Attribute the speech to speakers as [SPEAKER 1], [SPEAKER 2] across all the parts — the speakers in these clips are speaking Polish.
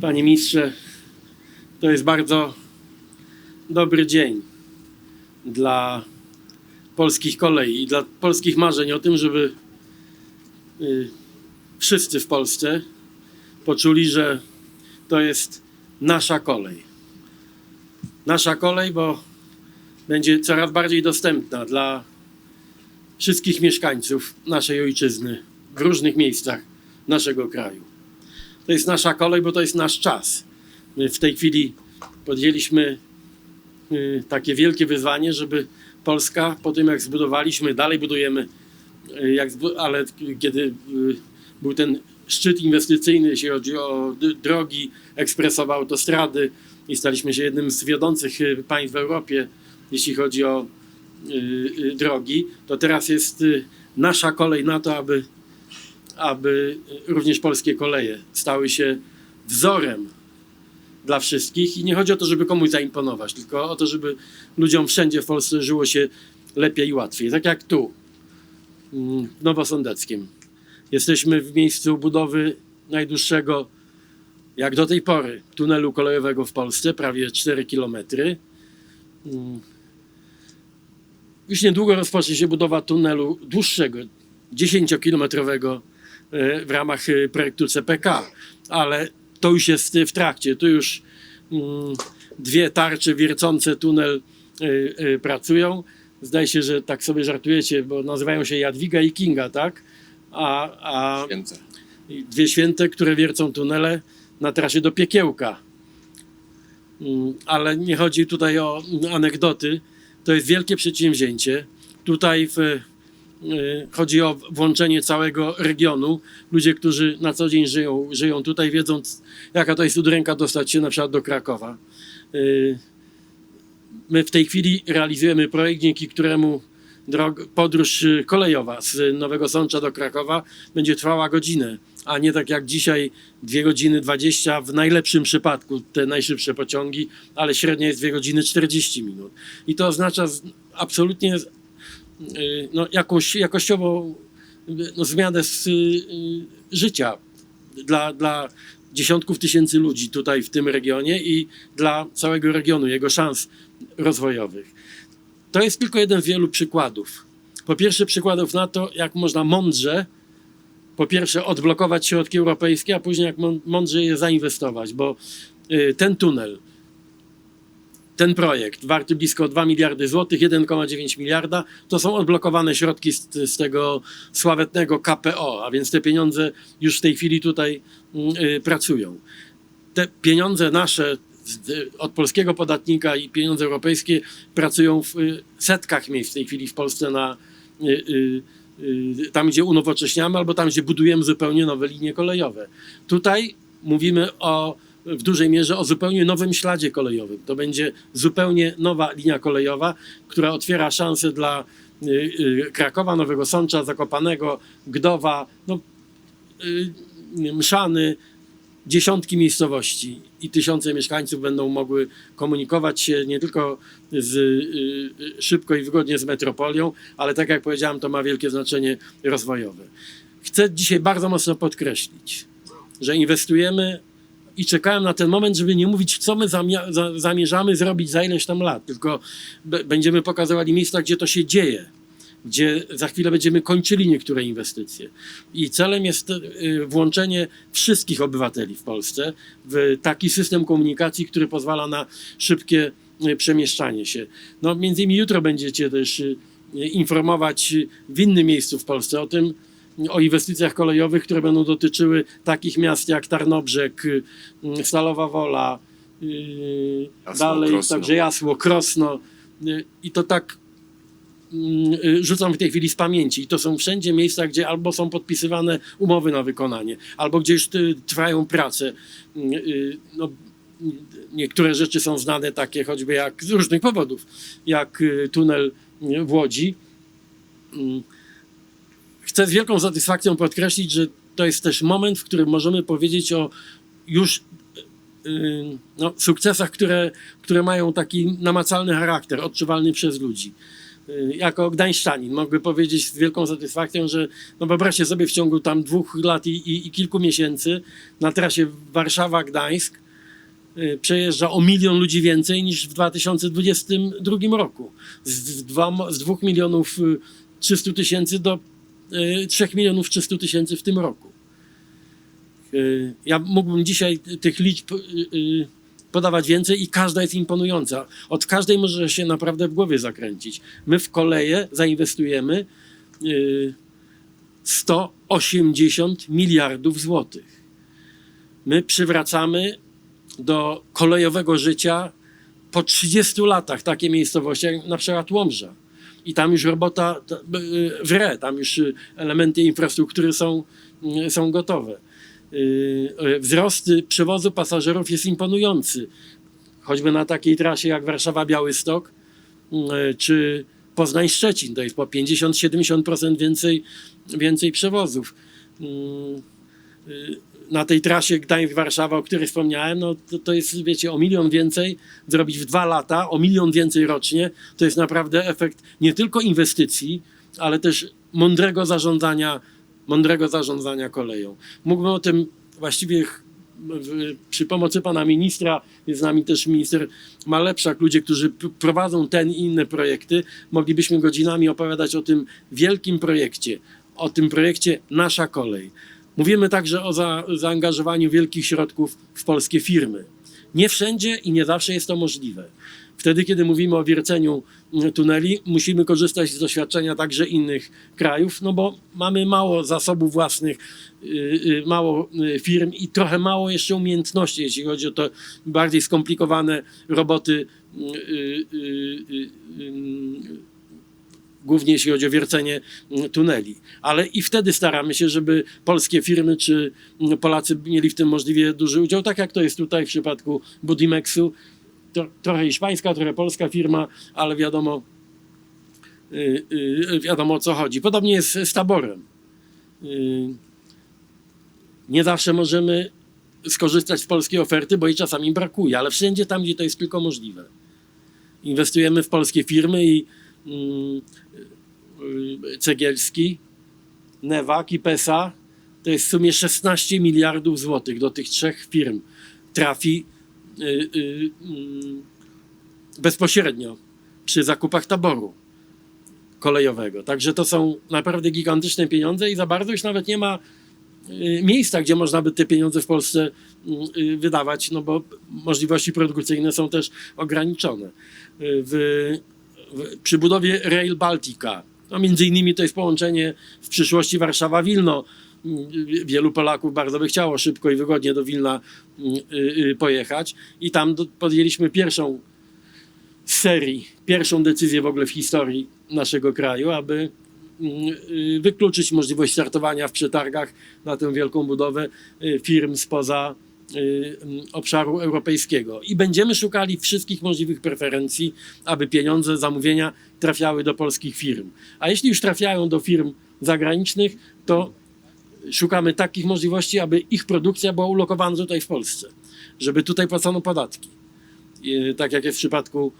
[SPEAKER 1] Panie ministrze, to jest bardzo dobry dzień dla polskich kolei i dla polskich marzeń o tym, żeby y, wszyscy w Polsce poczuli, że to jest nasza kolej. Nasza kolej, bo będzie coraz bardziej dostępna dla wszystkich mieszkańców naszej ojczyzny w różnych miejscach naszego kraju. To jest nasza kolej, bo to jest nasz czas. My w tej chwili podjęliśmy y, takie wielkie wyzwanie, żeby Polska po tym jak zbudowaliśmy, dalej budujemy, y, jak ale kiedy y, był ten szczyt inwestycyjny, jeśli chodzi o drogi ekspresowe, autostrady i staliśmy się jednym z wiodących państw w Europie, jeśli chodzi o drogi, to teraz jest nasza kolej na to, aby, aby również polskie koleje stały się wzorem dla wszystkich i nie chodzi o to, żeby komuś zaimponować, tylko o to, żeby ludziom wszędzie w Polsce żyło się lepiej i łatwiej. Tak jak tu, mm, w Nowosądeckiem. Jesteśmy w miejscu budowy najdłuższego, jak do tej pory, tunelu kolejowego w Polsce, prawie 4 kilometry. Mm. Już niedługo rozpocznie się budowa tunelu dłuższego, 10-kilometrowego e, w ramach e, projektu CPK, ale to już jest w trakcie. Tu już mm, dwie tarcze wiercące tunel e, e, pracują. Zdaje się, że tak sobie żartujecie, bo nazywają się Jadwiga i Kinga, tak? A, a
[SPEAKER 2] Święce.
[SPEAKER 1] dwie święte, które wiercą tunele na trasie do piekiełka. Mm, Ale nie chodzi tutaj o anegdoty. To jest wielkie przedsięwzięcie. Tutaj w, chodzi o włączenie całego regionu. Ludzie, którzy na co dzień żyją, żyją tutaj, wiedzą, c- jaka to jest udręka dostać się na przykład do Krakowa. Y, My w tej chwili realizujemy projekt, dzięki któremu drog, podróż y, kolejowa z Nowego Sącza do Krakowa będzie trwała godzinę, a nie tak jak dzisiaj 2 godziny 20 w najlepszym przypadku te najszybsze pociągi, ale średnia jest 2 godziny 40 minut. I to oznacza absolutnie y, no, jakąś jakościową y, no, zmianę z, y, y, życia dla, dla dziesiątków tysięcy ludzi tutaj w tym regionie i dla całego regionu, jego szans rozwojowych. To jest tylko jeden z wielu przykładów. Po pierwsze, przykładów na to, jak można mądrze, po pierwsze, odblokować środki europejskie, a później jak mą- mądrze je zainwestować, bo y, ten tunel, ten projekt warty blisko 2 miliardy złotych, 1,9 miliarda, to są odblokowane środki z, z tego sławetnego KPO, a więc te pieniądze już w tej chwili tutaj mm, y, pracują. Te pieniądze nasze od polskiego podatnika i pieniądze europejskie pracują w y, setkach miejsc w tej chwili w Polsce na y, y, tam, gdzie unowocześniamy, albo tam, gdzie budujemy zupełnie nowe linie kolejowe. Tutaj mówimy o w dużej mierze o zupełnie nowym śladzie kolejowym. To będzie zupełnie nowa linia kolejowa, która otwiera szanse dla y, y, Krakowa, Nowego Sącza, Zakopanego, Gdowa, no, y, Mszany, dziesiątki miejscowości i tysiące mieszkańców będą mogły komunikować się nie tylko z, szybko i wygodnie z metropolią, ale tak jak powiedziałem, to ma wielkie znaczenie rozwojowe. Chcę dzisiaj bardzo mocno podkreślić, że inwestujemy i czekałem na ten moment, żeby nie mówić, co my zamierzamy zrobić za ileś tam lat, tylko będziemy pokazywali miejsca, gdzie to się dzieje, gdzie za chwilę będziemy kończyli niektóre inwestycje. I celem jest y, włączenie wszystkich obywateli w Polsce w taki system komunikacji, który pozwala na szybkie y, przemieszczanie się. No, między innymi jutro będziecie też y, informować w innym miejscu w Polsce o tym, o inwestycjach kolejowych, które będą dotyczyły takich miast jak Tarnobrzeg, y, Stalowa Wola, y,
[SPEAKER 2] Jasło,
[SPEAKER 1] dalej
[SPEAKER 2] Krosno.
[SPEAKER 1] także Jasło, Krosno. y, I to tak mm, y, rzucam w tej chwili z pamięci. I to są wszędzie miejsca, gdzie albo są podpisywane umowy na wykonanie, albo gdzie już y, trwają prace. Y, y, No, niektóre rzeczy są znane takie choćby jak z różnych powodów, jak tunel w Łodzi. Chcę z wielką satysfakcją podkreślić, że to jest też moment, w którym możemy powiedzieć o już y, no, sukcesach, które, które mają taki namacalny charakter, odczuwalny przez ludzi. y, jako gdańszczanin mogę powiedzieć z wielką satysfakcją, że no wyobraźcie sobie w ciągu tam dwóch lat i, i, i kilku miesięcy na trasie Warszawa-Gdańsk przejeżdża o milion ludzi więcej niż w 2022 roku. Z, z, 2 milionów y, 300 tysięcy do 3 milionów 300 tysięcy w tym roku. Y, Ja mógłbym dzisiaj tych liczb y, y, podawać więcej i każda jest imponująca. Od każdej może się naprawdę w głowie zakręcić. My w koleje zainwestujemy y, 180 miliardów złotych. My przywracamy do kolejowego życia po 30 latach takie miejscowości jak na przykład Łomża. I tam już robota wre, tam już y, elementy infrastruktury są, y, są gotowe. Y, Wzrost przewozu pasażerów jest imponujący. Choćby na takiej trasie jak Warszawa-Białystok czy Poznań-Szczecin. To jest po 50-70% więcej, więcej przewozów. Na tej trasie Gdańsk-Warszawa, o której wspomniałem, no to, to jest, wiecie, o milion więcej zrobić w dwa lata, o milion więcej rocznie. To jest naprawdę efekt nie tylko inwestycji, ale też mądrego zarządzania, mądrego zarządzania koleją. Mógłbym o tym właściwie przy pomocy pana ministra, jest z nami też minister Malepszak, ludzie, którzy prowadzą ten i inne projekty, moglibyśmy godzinami opowiadać o tym wielkim projekcie, o tym projekcie Nasza Kolej. Mówimy także o za, zaangażowaniu wielkich środków w polskie firmy. Nie wszędzie i nie zawsze jest to możliwe. Wtedy, kiedy mówimy o wierceniu mm, tuneli, musimy korzystać z doświadczenia także innych krajów, no bo mamy mało zasobów własnych, y, y, mało y, firm i trochę mało jeszcze umiejętności, jeśli chodzi o to bardziej skomplikowane roboty, y, y, głównie jeśli chodzi o wiercenie mm, tuneli. Ale i wtedy staramy się, żeby polskie firmy czy mm, Polacy mieli w tym możliwie duży udział, tak jak to jest tutaj w przypadku Budimexu. To, trochę hiszpańska, trochę polska firma, ale wiadomo, y, y, wiadomo o co chodzi. Podobnie jest z taborem. Y, nie zawsze możemy skorzystać z polskiej oferty, bo jej czasami brakuje, ale wszędzie tam, gdzie to jest tylko możliwe. Inwestujemy w polskie firmy i mm, y, Cegielski, Newak i PESA to jest w sumie 16 miliardów złotych do tych trzech firm trafi y, y, mm, bezpośrednio przy zakupach taboru kolejowego. Także to są naprawdę gigantyczne pieniądze i za bardzo już nawet nie ma y, miejsca, gdzie można by te pieniądze w Polsce y, wydawać, no bo możliwości produkcyjne są też ograniczone. Y, W, w, przy budowie Rail Baltica, no między innymi to jest połączenie w przyszłości Warszawa-Wilno. Wielu Polaków bardzo by chciało szybko i wygodnie do Wilna mm, y, y, pojechać i tam podjęliśmy pierwszą serii, pierwszą decyzję w ogóle w historii naszego kraju, aby mm, y, wykluczyć możliwość startowania w przetargach na tę wielką budowę firm spoza obszaru europejskiego. I będziemy szukali wszystkich możliwych preferencji, aby pieniądze, zamówienia trafiały do polskich firm. A jeśli już trafiają do firm zagranicznych, to szukamy takich możliwości, aby ich produkcja była ulokowana tutaj w Polsce, żeby tutaj płacono podatki. Y, Tak jak jest w przypadku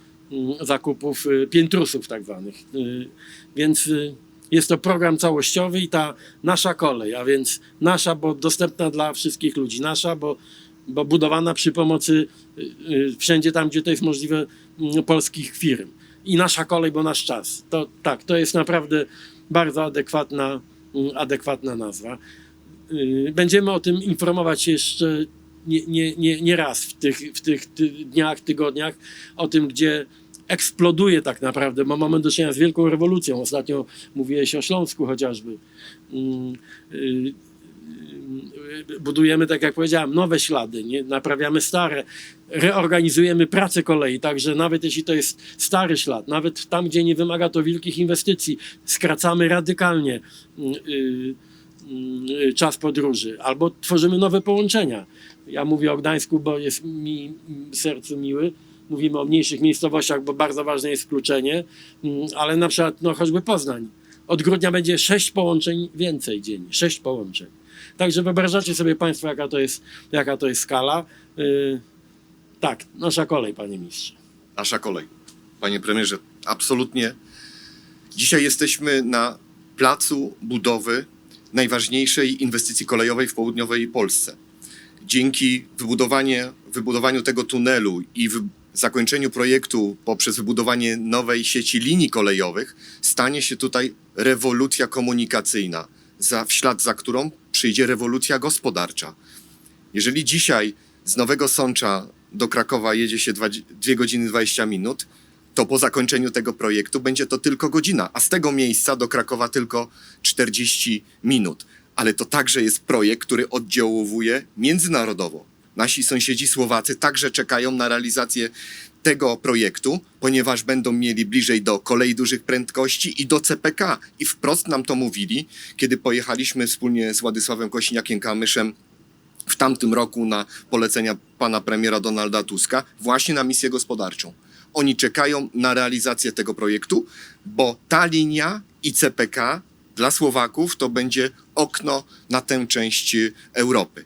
[SPEAKER 1] zakupów y, piętrusów tak zwanych. Y, Więc y, jest to program całościowy i ta nasza kolej, a więc nasza, bo dostępna dla wszystkich ludzi, nasza, bo, bo budowana przy pomocy y, y, wszędzie tam, gdzie to jest możliwe, mm, polskich firm. I nasza kolej, bo nasz czas. To tak, to jest naprawdę bardzo adekwatna, mm, adekwatna nazwa. Y, Będziemy o tym informować jeszcze nie, nie, nie, nie raz w tych, w tych ty, dniach, tygodniach, o tym, gdzie eksploduje tak naprawdę, bo mamy do czynienia z wielką rewolucją. Ostatnio mówiłeś o Śląsku chociażby. Mm, y, y, Budujemy, tak jak powiedziałem, nowe ślady, nie? naprawiamy stare, reorganizujemy pracę kolei, także nawet jeśli to jest stary ślad, nawet tam, gdzie nie wymaga to wielkich inwestycji, skracamy radykalnie y, czas podróży, albo tworzymy nowe połączenia. Ja mówię o Gdańsku, bo jest mi sercu miły. Mówimy o mniejszych miejscowościach, bo bardzo ważne jest wkluczenie, Mm, ale na przykład no, choćby Poznań. Od grudnia będzie sześć połączeń więcej dziennie, sześć połączeń. Także wyobrażacie sobie Państwo, jaka to jest, jaka to jest skala. Yy, tak, nasza kolej, panie ministrze.
[SPEAKER 2] Nasza kolej. Panie premierze, absolutnie Dzisiaj jesteśmy na placu budowy najważniejszej inwestycji kolejowej w południowej Polsce. Dzięki wybudowaniu tego tunelu i zakończeniu projektu poprzez wybudowanie nowej sieci linii kolejowych stanie się tutaj rewolucja komunikacyjna, za, w ślad za którą przyjdzie rewolucja gospodarcza. Jeżeli dzisiaj z Nowego Sącza do Krakowa jedzie się 2 godziny 20 minut, to po zakończeniu tego projektu będzie to tylko godzina, a z tego miejsca do Krakowa tylko 40 minut. Ale to także jest projekt, który oddziałuje międzynarodowo. Nasi sąsiedzi Słowacy także czekają na realizację tego projektu, ponieważ będą mieli bliżej do kolei dużych prędkości i do CPK. I wprost nam to mówili, kiedy pojechaliśmy wspólnie z Władysławem Kośniakiem-Kamyszem w tamtym roku na polecenia pana premiera Donalda Tuska właśnie na misję gospodarczą. Oni czekają na realizację tego projektu, bo ta linia i CPK dla Słowaków to będzie okno na tę część Europy.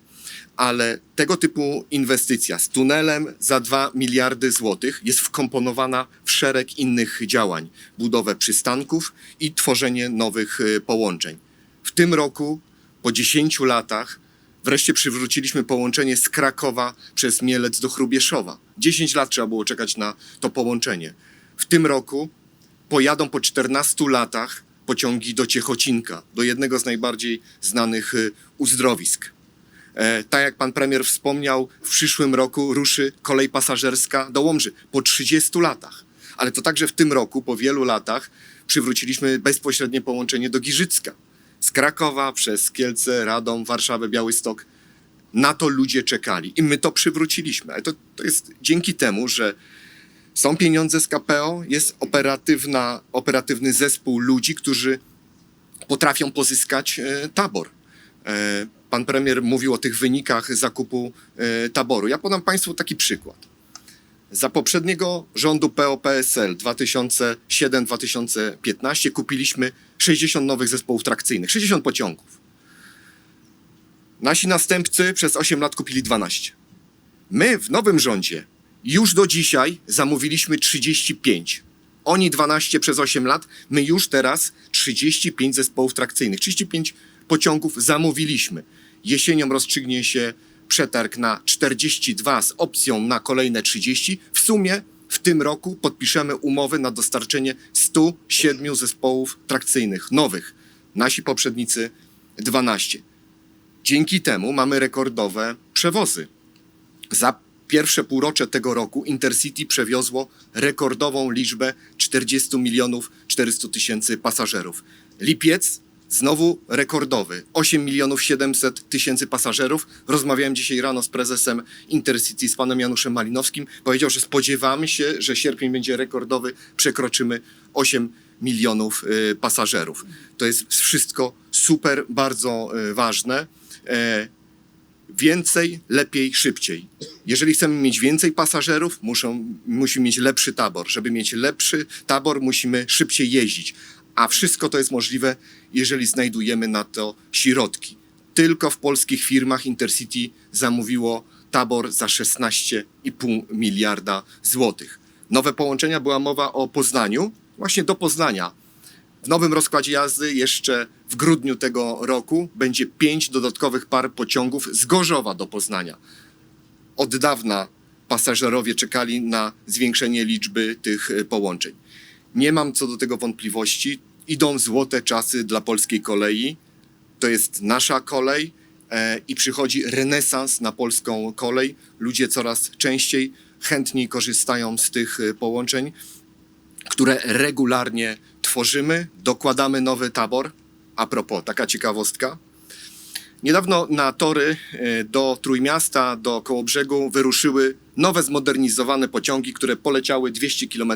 [SPEAKER 2] Ale tego typu inwestycja z tunelem za 2 miliardy złotych jest wkomponowana w szereg innych działań. Budowę przystanków i tworzenie nowych y, połączeń. W tym roku, po 10 latach, Wreszcie przywróciliśmy połączenie z Krakowa przez Mielec do Chrubieszowa. 10 lat trzeba było czekać na to połączenie. W tym roku pojadą po 14 latach pociągi do Ciechocinka, do jednego z najbardziej znanych y, uzdrowisk. E, tak jak pan premier wspomniał, w przyszłym roku ruszy kolej pasażerska do Łomży po 30 latach. Ale to także w tym roku, po wielu latach, przywróciliśmy bezpośrednie połączenie do Giżycka z Krakowa przez Kielce, Radom, Warszawę, Białystok. Na to ludzie czekali i my to przywróciliśmy. Ale to, to jest dzięki temu, że są pieniądze z KPO, jest operatywna, operatywny zespół ludzi, którzy potrafią pozyskać e, tabor. E, pan premier mówił o tych wynikach zakupu e, taboru. Ja podam Państwu taki przykład. Za poprzedniego rządu PO-PSL 2007-2015 kupiliśmy 60 nowych zespołów trakcyjnych, 60 pociągów. Nasi następcy przez 8 lat kupili 12. My w nowym rządzie już do dzisiaj zamówiliśmy 35. Oni 12 przez 8 lat, my już teraz 35 zespołów trakcyjnych, 35 pociągów zamówiliśmy. Jesienią rozstrzygnie się przetarg na 42 z opcją na kolejne 30. W sumie w tym roku podpiszemy umowy na dostarczenie 107 zespołów trakcyjnych, nowych. Nasi poprzednicy 12. Dzięki temu mamy rekordowe przewozy. Za pierwsze półrocze tego roku Intercity przewiozło rekordową liczbę 40 milionów 400 tysięcy pasażerów. Lipiec znowu rekordowy 8 milionów 700 tysięcy pasażerów. Rozmawiałem dzisiaj rano z prezesem Intercity, z panem Januszem Malinowskim. Powiedział, że spodziewamy się, że sierpień będzie rekordowy, przekroczymy 8 milionów y, pasażerów. To jest wszystko super, bardzo y, ważne. E, więcej, lepiej, szybciej. Jeżeli chcemy mieć więcej pasażerów, muszą, musimy mieć lepszy tabor. Żeby mieć lepszy tabor, musimy szybciej jeździć. A wszystko to jest możliwe, jeżeli znajdujemy na to środki. Tylko w polskich firmach Intercity zamówiło tabor za 16,5 miliarda złotych. Nowe połączenia była mowa o Poznaniu, właśnie do Poznania. W nowym rozkładzie jazdy jeszcze w grudniu tego roku będzie pięć dodatkowych par pociągów z Gorzowa do Poznania. Od dawna pasażerowie czekali na zwiększenie liczby tych połączeń. Nie mam co do tego wątpliwości. Idą złote czasy dla polskiej kolei. To jest nasza kolej e, i przychodzi renesans na polską kolej. Ludzie coraz częściej, chętniej korzystają z tych y, połączeń, które regularnie tworzymy. Dokładamy nowy tabor. A propos, taka ciekawostka. Niedawno na tory e, do Trójmiasta, do Kołobrzegu wyruszyły nowe zmodernizowane pociągi, które poleciały 200 km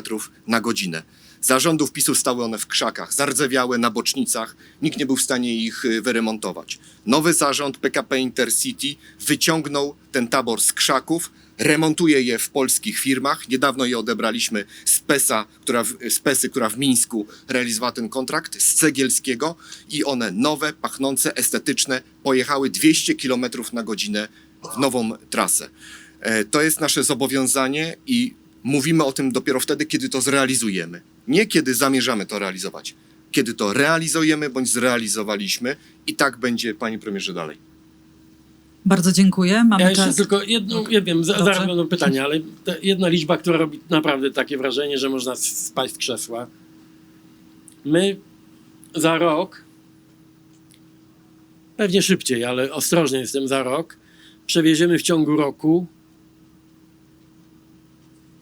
[SPEAKER 2] na godzinę. Za rządów PiSu stały one w krzakach, zardzewiałe na bocznicach, nikt nie był w stanie ich y, wyremontować. Nowy zarząd PKP Intercity wyciągnął ten tabor z krzaków, remontuje je w polskich firmach. Niedawno je odebraliśmy z PESA, która w, z PESY, która w Mińsku realizowała ten kontrakt, z Cegielskiego i one nowe, pachnące, estetyczne, pojechały 200 km na godzinę w nową trasę. E, To jest nasze zobowiązanie i mówimy o tym dopiero wtedy, kiedy to zrealizujemy. Nie kiedy zamierzamy to realizować. kiedy to realizujemy bądź zrealizowaliśmy i tak będzie, panie premierze, dalej.
[SPEAKER 3] Bardzo dziękuję. Mamy
[SPEAKER 1] Ja jeszcze
[SPEAKER 3] czas.
[SPEAKER 1] tylko jedną, ja wiem, zaraz będą pytania, ale jedna liczba, która robi naprawdę takie wrażenie, że można spaść z krzesła. My za rok, pewnie szybciej, ale ostrożnie jestem za rok, przewieziemy w ciągu roku,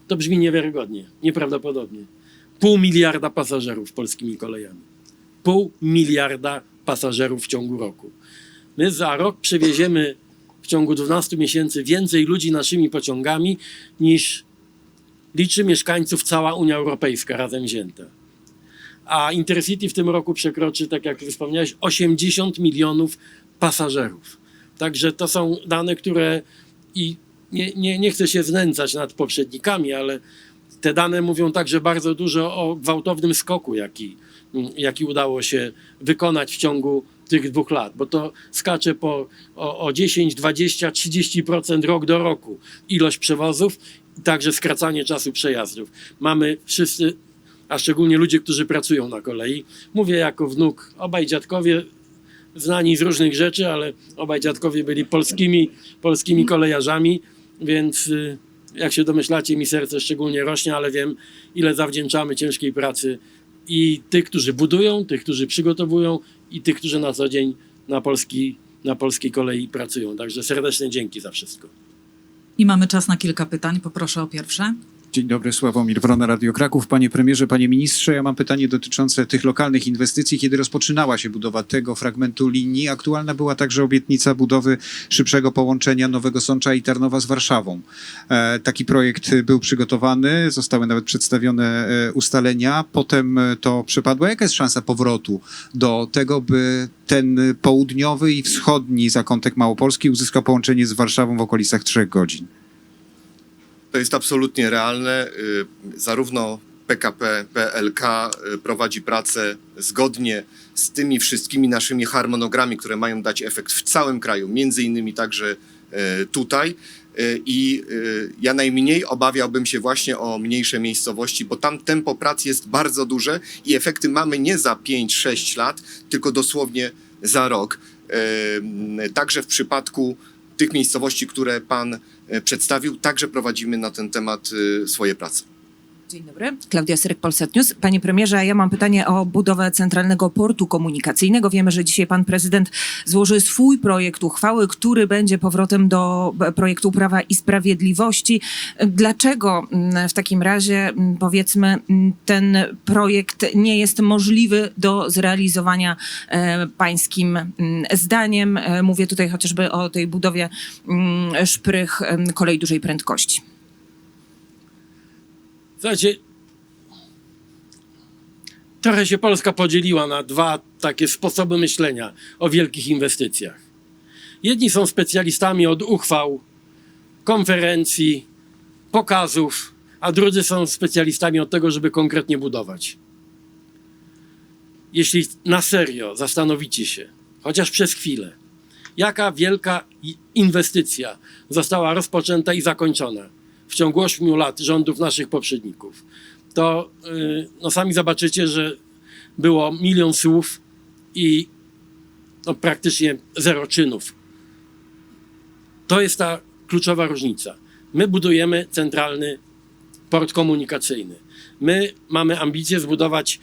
[SPEAKER 1] to brzmi niewiarygodnie, nieprawdopodobnie, pół miliarda pasażerów polskimi kolejami. Pół miliarda pasażerów w ciągu roku. My za rok przewieziemy w ciągu 12 miesięcy więcej ludzi naszymi pociągami niż liczy mieszkańców cała Unia Europejska razem wzięta. A Intercity w tym roku przekroczy, tak jak wspomniałeś, 80 milionów pasażerów. Także to są dane, które i nie, nie, nie chcę się znęcać nad poprzednikami, ale te dane mówią także bardzo dużo o gwałtownym skoku, jaki, jaki udało się wykonać w ciągu tych dwóch lat, bo to skacze po, o, o 10, 20, 30% rok do roku ilość przewozów także skracanie czasu przejazdów. Mamy wszyscy, a szczególnie ludzie, którzy pracują na kolei, mówię jako wnuk, obaj dziadkowie znani z różnych rzeczy, ale obaj dziadkowie byli polskimi, polskimi kolejarzami, więc y, jak się domyślacie, mi serce szczególnie rośnie, ale wiem, ile zawdzięczamy ciężkiej pracy i tych, którzy budują, tych, którzy przygotowują i tych, którzy na co dzień na, polski, na polskiej kolei pracują. Także serdeczne dzięki za wszystko.
[SPEAKER 3] I mamy czas na kilka pytań. Poproszę o pierwsze.
[SPEAKER 4] Dzień dobry, Sławomir Wrona, Radio Kraków. Panie premierze, panie ministrze, ja mam pytanie dotyczące tych lokalnych inwestycji. Kiedy rozpoczynała się budowa tego fragmentu linii, aktualna była także obietnica budowy szybszego połączenia Nowego Sącza i Tarnowa z Warszawą. E, taki projekt był przygotowany, zostały nawet przedstawione e, ustalenia, potem to przepadło. Jaka jest szansa powrotu do tego, by ten południowy i wschodni zakątek Małopolski uzyskał połączenie z Warszawą w okolicach trzech godzin?
[SPEAKER 2] To jest absolutnie realne. Y, Zarówno PKP, PLK y, prowadzi pracę zgodnie z tymi wszystkimi naszymi harmonogramami, które mają dać efekt w całym kraju, między innymi także y, tutaj. I ja najmniej obawiałbym się właśnie o mniejsze miejscowości, bo tam tempo prac jest bardzo duże i efekty mamy nie za 5-6 lat, tylko dosłownie za rok. Także w przypadku tych miejscowości, które pan przedstawił, także prowadzimy na ten temat e, swoje prace.
[SPEAKER 5] Dzień dobry, Klaudia Syryk, Polsat News. Panie premierze, ja mam pytanie o budowę centralnego portu komunikacyjnego. Wiemy, że dzisiaj pan prezydent złoży swój projekt uchwały, który będzie powrotem do e, projektu Prawa i Sprawiedliwości. Dlaczego mm, w takim razie, mm, powiedzmy, mm, ten projekt nie jest możliwy do zrealizowania e, pańskim zdaniem? E, Mówię tutaj chociażby o tej budowie szprych kolei dużej prędkości.
[SPEAKER 1] Słuchajcie, trochę się Polska podzieliła na dwa takie sposoby myślenia o wielkich inwestycjach. Jedni są specjalistami od uchwał, konferencji, pokazów, a drudzy są specjalistami od tego, żeby konkretnie budować. Jeśli na serio zastanowicie się, chociaż przez chwilę, jaka wielka inwestycja została rozpoczęta i zakończona w ciągu 8 lat rządów naszych poprzedników, to yy, no sami zobaczycie, że było milion słów i no, praktycznie zero czynów. To jest ta kluczowa różnica. My budujemy centralny port komunikacyjny. My mamy ambicje zbudować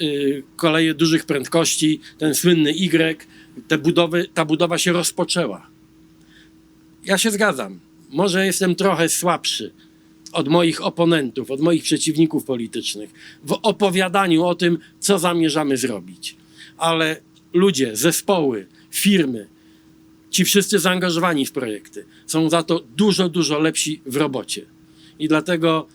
[SPEAKER 1] y, koleje dużych prędkości, ten słynny Y. Te budowy, ta budowa się rozpoczęła. Ja się zgadzam. Może jestem trochę słabszy od moich oponentów, od moich przeciwników politycznych w opowiadaniu o tym, co zamierzamy zrobić. Ale ludzie, zespoły, firmy, ci wszyscy zaangażowani w projekty są za to dużo, dużo lepsi w robocie. I dlatego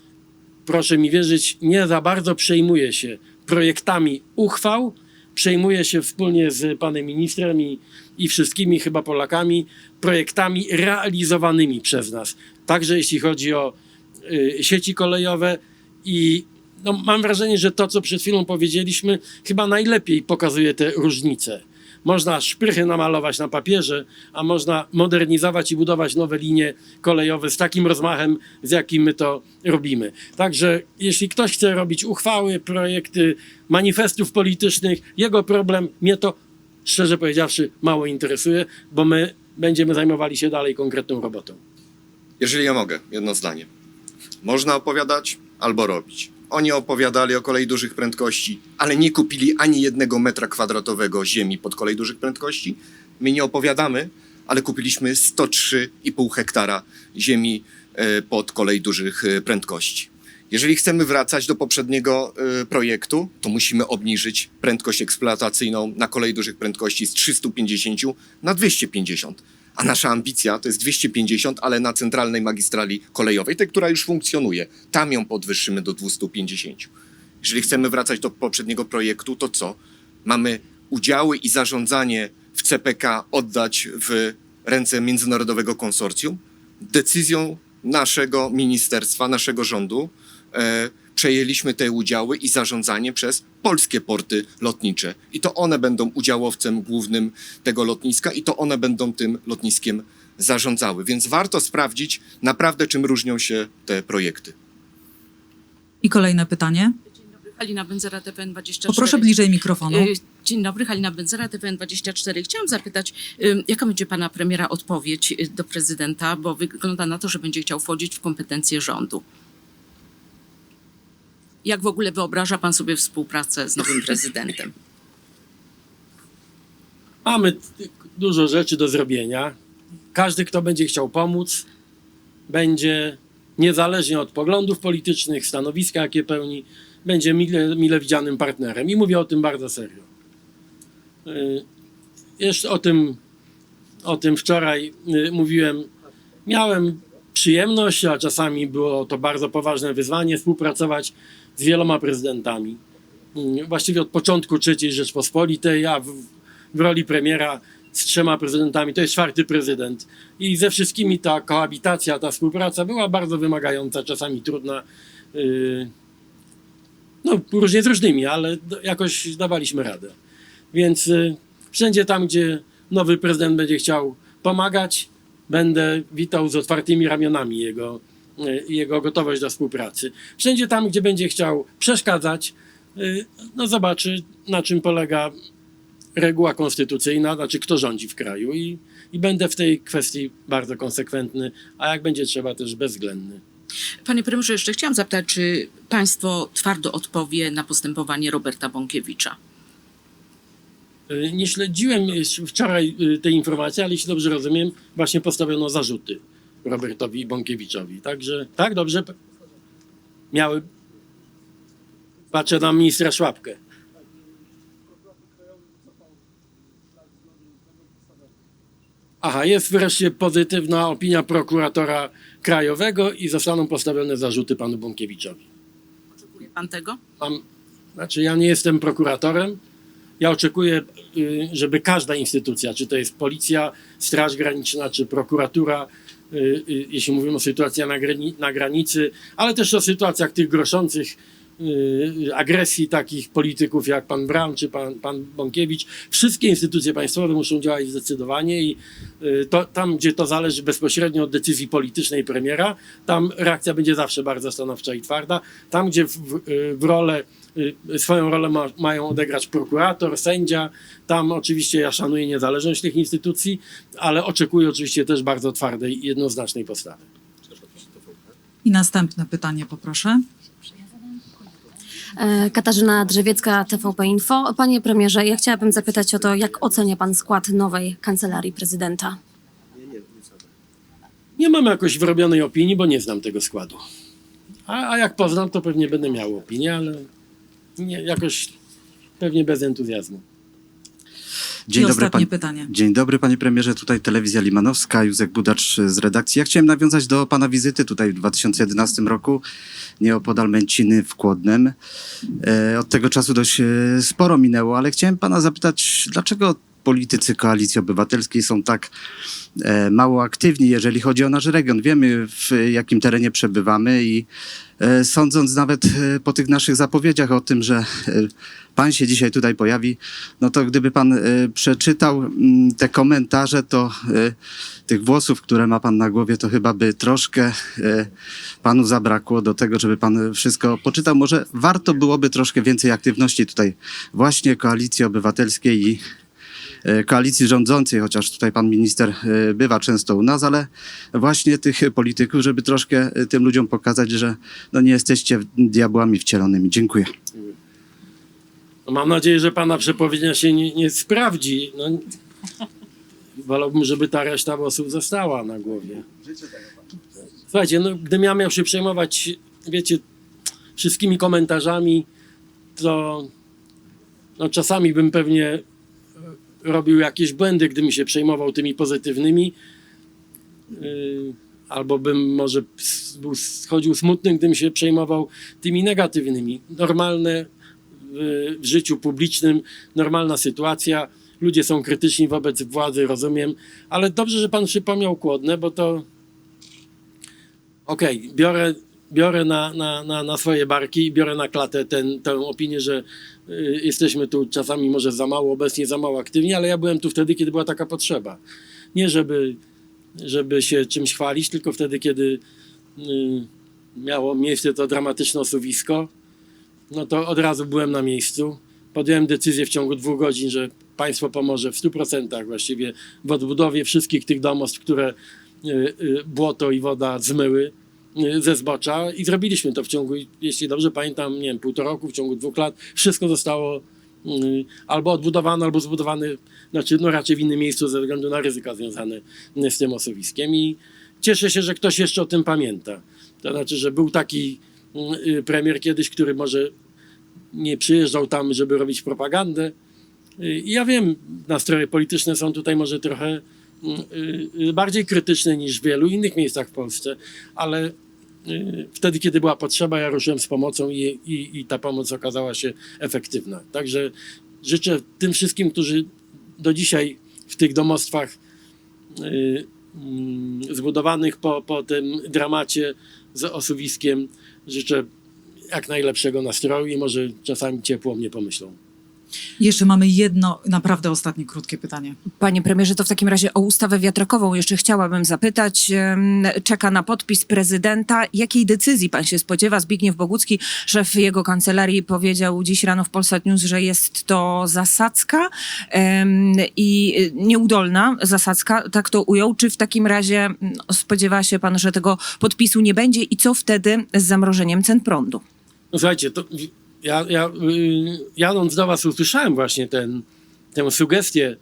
[SPEAKER 1] proszę mi wierzyć, nie za bardzo przejmuję się projektami uchwał, przejmuję się wspólnie z panem ministrem i, i wszystkimi chyba Polakami projektami realizowanymi przez nas. Także jeśli chodzi o y, sieci kolejowe i no, mam wrażenie, że to, co przed chwilą powiedzieliśmy, chyba najlepiej pokazuje te różnice. Można szprychy namalować na papierze, a można modernizować i budować nowe linie kolejowe z takim rozmachem, z jakim my to robimy. Także jeśli ktoś chce robić uchwały, projekty, manifestów politycznych, jego problem, mnie to szczerze powiedziawszy mało interesuje, bo my będziemy zajmowali się dalej konkretną robotą.
[SPEAKER 2] Jeżeli ja mogę, jedno zdanie. Można opowiadać albo robić. Oni opowiadali o kolei dużych prędkości, ale nie kupili ani jednego metra kwadratowego ziemi pod kolej dużych prędkości. My nie opowiadamy, ale kupiliśmy 103,5 hektara ziemi e, pod kolej dużych e, prędkości. Jeżeli chcemy wracać do poprzedniego e, projektu, to musimy obniżyć prędkość eksploatacyjną na kolei dużych prędkości z 350 na 250. A nasza ambicja to jest 250, ale na centralnej magistrali kolejowej, tej, która już funkcjonuje. Tam ją podwyższymy do 250. Jeżeli chcemy wracać do poprzedniego projektu, to co? Mamy udziały i zarządzanie w CPK oddać w ręce międzynarodowego konsorcjum? Decyzją naszego ministerstwa, naszego rządu e, przejęliśmy te udziały i zarządzanie przez polskie porty lotnicze. I to one będą udziałowcem głównym tego lotniska i to one będą tym lotniskiem zarządzały. Więc warto sprawdzić naprawdę, czym różnią się te projekty.
[SPEAKER 3] I kolejne pytanie.
[SPEAKER 6] Halina Benzera, TVN24.
[SPEAKER 3] Poproszę bliżej mikrofonu.
[SPEAKER 6] Y, Dzień dobry, Halina Benzera, TVN24. Chciałam zapytać, jaka będzie pana premiera odpowiedź y, do prezydenta, bo wygląda na to, że będzie chciał wchodzić w kompetencje rządu. Jak w ogóle wyobraża pan sobie współpracę z nowym prezydentem?
[SPEAKER 1] Mamy dużo rzeczy do zrobienia. Każdy, kto będzie chciał pomóc, będzie niezależnie od poglądów politycznych, stanowiska, jakie pełni, będzie mile, mile widzianym partnerem. I mówię o tym bardzo serio. Y, Jeszcze o tym, o tym wczoraj y, mówiłem. Miałem przyjemność, a czasami było to bardzo poważne wyzwanie, współpracować z wieloma prezydentami. Y, Właściwie od początku III Rzeczpospolitej, ja w, w roli premiera z trzema prezydentami, to jest czwarty prezydent. I ze wszystkimi ta kohabitacja, ta współpraca była bardzo wymagająca, czasami trudna. Yy, no, różnie z różnymi, ale jakoś dawaliśmy radę. Więc y, wszędzie tam, gdzie nowy prezydent będzie chciał pomagać, będę witał z otwartymi ramionami jego, y, jego gotowość do współpracy. Wszędzie tam, gdzie będzie chciał przeszkadzać, y, no zobaczy, na czym polega reguła konstytucyjna, znaczy kto rządzi w kraju i, i będę w tej kwestii bardzo konsekwentny, a jak będzie trzeba też bezwzględny.
[SPEAKER 6] Panie premierze, jeszcze chciałam zapytać, czy państwo twardo odpowie na postępowanie Roberta Bąkiewicza?
[SPEAKER 1] Y, Nie śledziłem jeszcze wczoraj y, tej informacji, ale jeśli dobrze rozumiem, właśnie postawiono zarzuty Robertowi Bąkiewiczowi. Także tak, dobrze. Miały. Patrzę na ministra Szłapkę. Aha, jest wreszcie pozytywna opinia prokuratora krajowego i zostaną postawione zarzuty panu Bąkiewiczowi.
[SPEAKER 6] Oczekuje pan tego?
[SPEAKER 1] mam, znaczy ja nie jestem prokuratorem. Ja oczekuję, y, żeby każda instytucja, czy to jest policja, Straż Graniczna, czy prokuratura, jeśli mówimy o sytuacji na, grani- na granicy, ale też o sytuacjach tych groszących y, agresji takich polityków jak pan Braun czy pan, pan Bąkiewicz. Wszystkie instytucje państwowe muszą działać zdecydowanie i y, to, tam, gdzie to zależy bezpośrednio od decyzji politycznej premiera, tam reakcja będzie zawsze bardzo stanowcza i twarda. Tam, gdzie w, w, w rolę, y, swoją rolę ma, mają odegrać prokurator, sędzia, tam oczywiście ja szanuję niezależność tych instytucji, ale oczekuję oczywiście też bardzo twardej i jednoznacznej postawy.
[SPEAKER 3] I następne pytanie poproszę.
[SPEAKER 7] E, Katarzyna Drzewiecka, TVP Info. Panie premierze, ja chciałabym zapytać o to, jak ocenia pan skład nowej kancelarii prezydenta?
[SPEAKER 1] Nie mam jakoś wyrobionej opinii, bo nie znam tego składu. A, a jak poznam, to pewnie będę miał opinię, ale nie, jakoś pewnie bez entuzjazmu.
[SPEAKER 3] I ostatnie pytanie.
[SPEAKER 8] Dzień dobry panie premierze, tutaj telewizja Limanowska, Józek Budacz z redakcji. Ja chciałem nawiązać do pana wizyty tutaj w 2011 roku, nieopodal Męciny w Kłodnem. E, od tego czasu dość e, sporo minęło, ale chciałem pana zapytać, dlaczego politycy Koalicji Obywatelskiej są tak e, mało aktywni, jeżeli chodzi o nasz region. Wiemy, w jakim terenie przebywamy i e, sądząc nawet e, po tych naszych zapowiedziach o tym, że pan się dzisiaj tutaj pojawi, no to gdyby pan przeczytał te komentarze, to tych włosów, które ma pan na głowie, to chyba by troszkę panu zabrakło do tego, żeby pan wszystko poczytał. Może warto byłoby troszkę więcej aktywności tutaj właśnie Koalicji Obywatelskiej i koalicji rządzącej, chociaż tutaj pan minister e, bywa często u nas, ale właśnie tych polityków, żeby troszkę e, tym ludziom pokazać, że no nie jesteście diabłami wcielonymi. Dziękuję.
[SPEAKER 1] No mam nadzieję, że pana przepowiednia się nie, nie sprawdzi. No, wolałbym, żeby ta reszta włosów została na głowie. Słuchajcie, no, gdybym ja miał się przejmować, wiecie, wszystkimi komentarzami, to no, czasami bym pewnie e, robił jakieś błędy, gdybym się przejmował tymi pozytywnymi. Yy, albo bym może był, schodził smutny, gdybym się przejmował tymi negatywnymi. Normalne w, w życiu publicznym, normalna sytuacja. Ludzie są krytyczni wobec władzy, rozumiem, ale dobrze, że pan przypomniał Kłodne, bo to okej, biorę, biorę na, na, na, na swoje barki i biorę na klatę ten, tę opinię, że y, jesteśmy tu czasami może za mało obecnie, za mało aktywni, ale ja byłem tu wtedy, kiedy była taka potrzeba. Nie żeby, żeby się czymś chwalić, tylko wtedy, kiedy y, miało miejsce to dramatyczne osuwisko, no to od razu byłem na miejscu. Podjąłem decyzję w ciągu dwóch godzin, że państwo pomoże w 100% właściwie w odbudowie wszystkich tych domostw, które y, błoto i woda zmyły ze zbocza i zrobiliśmy to w ciągu, jeśli dobrze pamiętam, nie wiem, półtora roku, w ciągu dwóch lat. Wszystko zostało y, albo odbudowane, albo zbudowane, znaczy no raczej w innym miejscu ze względu na ryzyka związane z tym osuwiskiem i cieszę się, że ktoś jeszcze o tym pamięta. To znaczy, że był taki y, premier kiedyś, który może nie przyjeżdżał tam, żeby robić propagandę. Y, I ja wiem, nastroje polityczne są tutaj może trochę y, y, bardziej krytyczne niż w wielu innych miejscach w Polsce, ale y, wtedy, kiedy była potrzeba, ja ruszyłem z pomocą i, i, i ta pomoc okazała się efektywna. Także życzę tym wszystkim, którzy do dzisiaj w tych domostwach y, mm, zbudowanych po, po tym dramacie z osuwiskiem, życzę jak najlepszego nastroju i może czasami ciepło mnie pomyślą.
[SPEAKER 3] Jeszcze mamy jedno naprawdę ostatnie krótkie pytanie.
[SPEAKER 5] Panie premierze, to w takim razie o ustawę wiatrakową jeszcze chciałabym zapytać. Czeka na podpis prezydenta. Jakiej decyzji pan się spodziewa? Zbigniew Bogucki, szef jego kancelarii, powiedział dziś rano w Polsat News, że jest to zasadzka i y, nieudolna zasadzka, tak to ujął. Czy w takim razie mm, spodziewa się pan, że tego podpisu nie będzie i co wtedy z zamrożeniem cen prądu?
[SPEAKER 1] No słuchajcie, to ja, ja y, jadąc do was usłyszałem właśnie ten, tę sugestię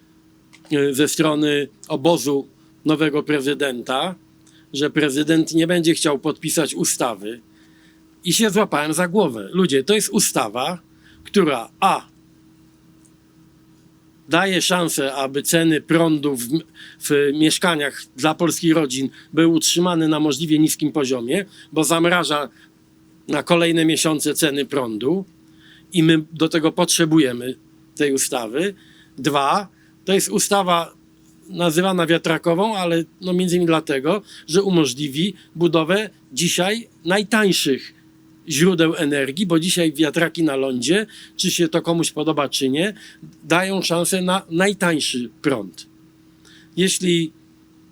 [SPEAKER 1] y, ze strony obozu nowego prezydenta, że prezydent nie będzie chciał podpisać ustawy i się złapałem za głowę. Ludzie, to jest ustawa, która a daje szansę, aby ceny prądu w, w mieszkaniach dla polskich rodzin były utrzymane na możliwie niskim poziomie, bo zamraża na kolejne miesiące ceny prądu i my do tego potrzebujemy tej ustawy. Dwa, to jest ustawa nazywana wiatrakową, ale no między innymi dlatego, że umożliwi budowę dzisiaj najtańszych źródeł energii, bo dzisiaj wiatraki na lądzie, czy się to komuś podoba, czy nie, dają szansę na najtańszy prąd. Jeśli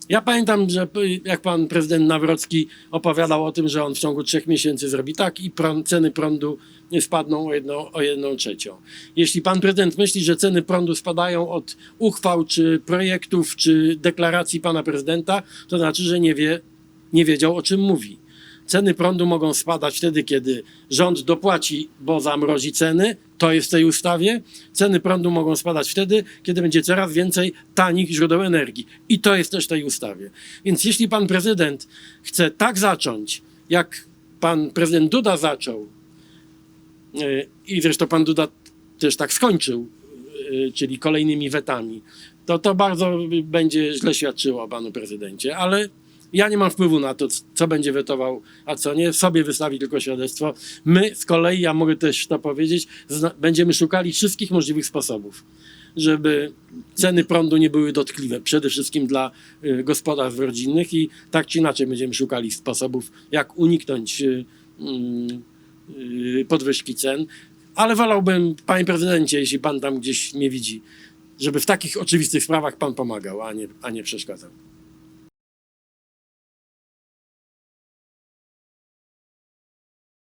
[SPEAKER 1] ja pamiętam, że jak pan prezydent Nawrocki opowiadał o tym, że on w ciągu trzech miesięcy zrobi tak i prąd, ceny prądu spadną o jedną, o jedną trzecią. Jeśli pan prezydent myśli, że ceny prądu spadają od uchwał, czy projektów, czy deklaracji pana prezydenta, to znaczy, że nie wie, nie wiedział o czym mówi. Ceny prądu mogą spadać wtedy, kiedy rząd dopłaci, bo zamrozi ceny. To jest w tej ustawie. Ceny prądu mogą spadać wtedy, kiedy będzie coraz więcej tanich źródeł energii. I to jest też w tej ustawie. Więc jeśli pan prezydent chce tak zacząć, jak pan prezydent Duda zaczął, yy, i zresztą pan Duda też tak skończył, yy, czyli kolejnymi wetami, to to bardzo będzie źle świadczyło panu prezydencie. Ale ja nie mam wpływu na to, co będzie wetował, a co nie. Sobie wystawi tylko świadectwo. My z kolei, ja mogę też to powiedzieć, będziemy szukali wszystkich możliwych sposobów, żeby ceny prądu nie były dotkliwe, przede wszystkim dla y, gospodarstw rodzinnych i tak czy inaczej będziemy szukali sposobów, jak uniknąć y, y, podwyżki cen. Ale wolałbym, panie prezydencie, jeśli pan tam gdzieś mnie widzi, żeby w takich oczywistych sprawach pan pomagał, a nie, a nie przeszkadzał.